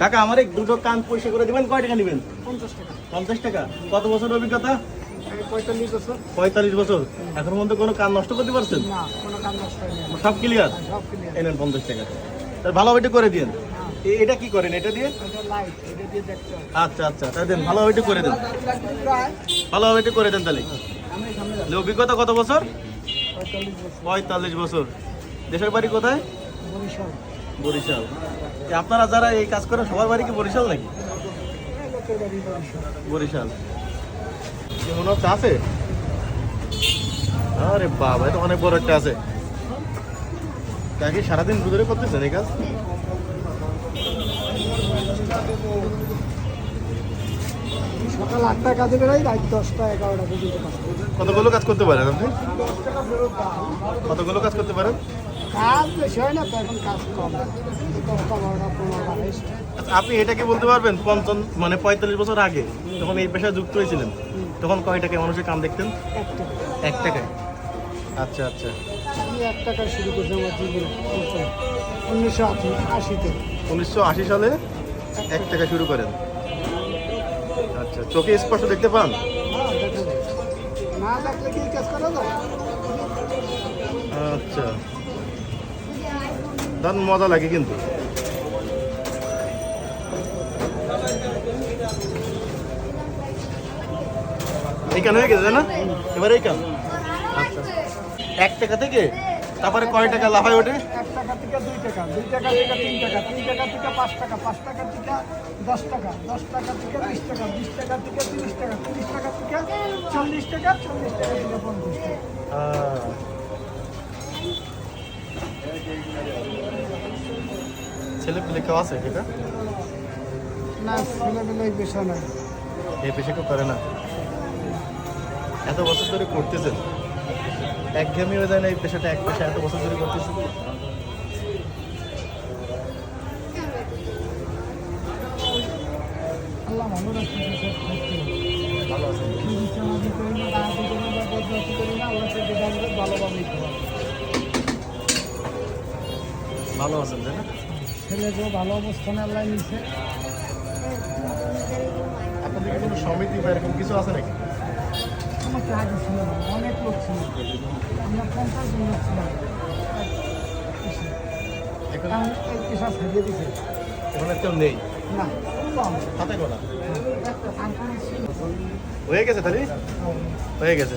কাকা আমার এক দুটো কান পয়সা করে দিবেন কয় টাকা নেবেন? পঞ্চাশ টাকা। পঞ্চাশ টাকা। কত বছর অভিজ্ঞতা? পঁয়তাল্লিশ বছর। পঁয়তাল্লিশ বছর। এখন মধ্যে কোনো কান নষ্ট করতে পারছেন। সব ক্লিয়ার এনেন পঞ্চাশ টাকা। তার ভালো ওইটা করে দিন এটা কি করেন? এটা দিয়ে? হয়। আচ্ছা আচ্ছা তাই দেন ভালো ওইটা করে দেন। প্রায় ভালো ওইটা করে দেন তাহলে। অভিজ্ঞতা কত বছর? পঁয়তাল্লিশ বছর। দেশের বাড়ি কোথায়? বরিশাল। আপনারা যারা এই কাজ করেন সবার বাড়ি কি বরিশাল নাকি? বরিশাল। মনে হচ্ছে আছে? আরে বাবা এটা অনেক বড় একটা আছে। কাকি সারাদিন ধরে করতেছেন এই কাজ? সকাল আটটা কাজে রাত দশটা এগারোটা পর্যন্ত কতগুলো কাজ করতে পারেন আপনি। কতগুলো কাজ করতে পারেন? কাজ বেশি হয় না তো এখন কাজ কম। দশটা বারোটা পনেরোটা বাইশটা আচ্ছা আপনি এটা কি বলতে পারবেন? পঞ্চান মানে পঁয়তাল্লিশ বছর আগে যখন এই পেশায় যুক্ত হয়েছিলেন তখন কয় টাকায় মানুষের কাম দেখতেন? এক টাকায়। আচ্ছা আচ্ছা। আমি এক টাকা শুরু করছি আমার জীবনে। উনিশশো আশি আশিতে। উনিশশো আশি সালে এক টাকা শুরু করেন। আচ্ছা চোখে স্পষ্ট দেখতে পান? না দেখলে কি কাজ করা যায়? আচ্ছা। দারুণ মজা লাগে কিন্তু। এই কান হয়ে গেছে না? এবার এই কান। আচ্ছা। এক টাকা থেকে? তারপরে কয় টাকা লাফায় ওঠে এক টাকা থেকে দুই টাকা দুই টাকা থেকে তিন টাকা তিন টাকা থেকে পাঁচ টাকা পাঁচ টাকা থেকে দশ টাকা দশ টাকা থেকে বিশ টাকা বিশ টাকা থেকে তিরিশ টাকা তিরিশ টাকা থেকে চল্লিশ টাকা চল্লিশ টাকা থেকে পঞ্চাশ টাকা। ছেলে পেলে কেউ আছে এটা? না ছেলেবেলে এই পেশা নাই। এই পেশা কেউ করে না? এত বছর ধরে করতেছেন। একঘেয়েমি হয়ে যায় না এই পেশাটা এক পেশা এত বছর ধরে করতেছেন? আল্লাহ ভালো আছেন? ভালো আছেন তাই না? ছেলেকেও ভালো অবস্থানে আল্লাহ নিচ্ছে আপনাদের কোনো সমিতি বা এরকম কিছু আছে নাকি? আগে ছিল অনেক লোক ছিল। আমরা পঞ্চাশ জন লোক ছিলাম। এখন? এখন এই দিছে। এখন কেউ নেই? না হাতে ছিল হয়ে গেছে তাহলে? হয়ে গেছে।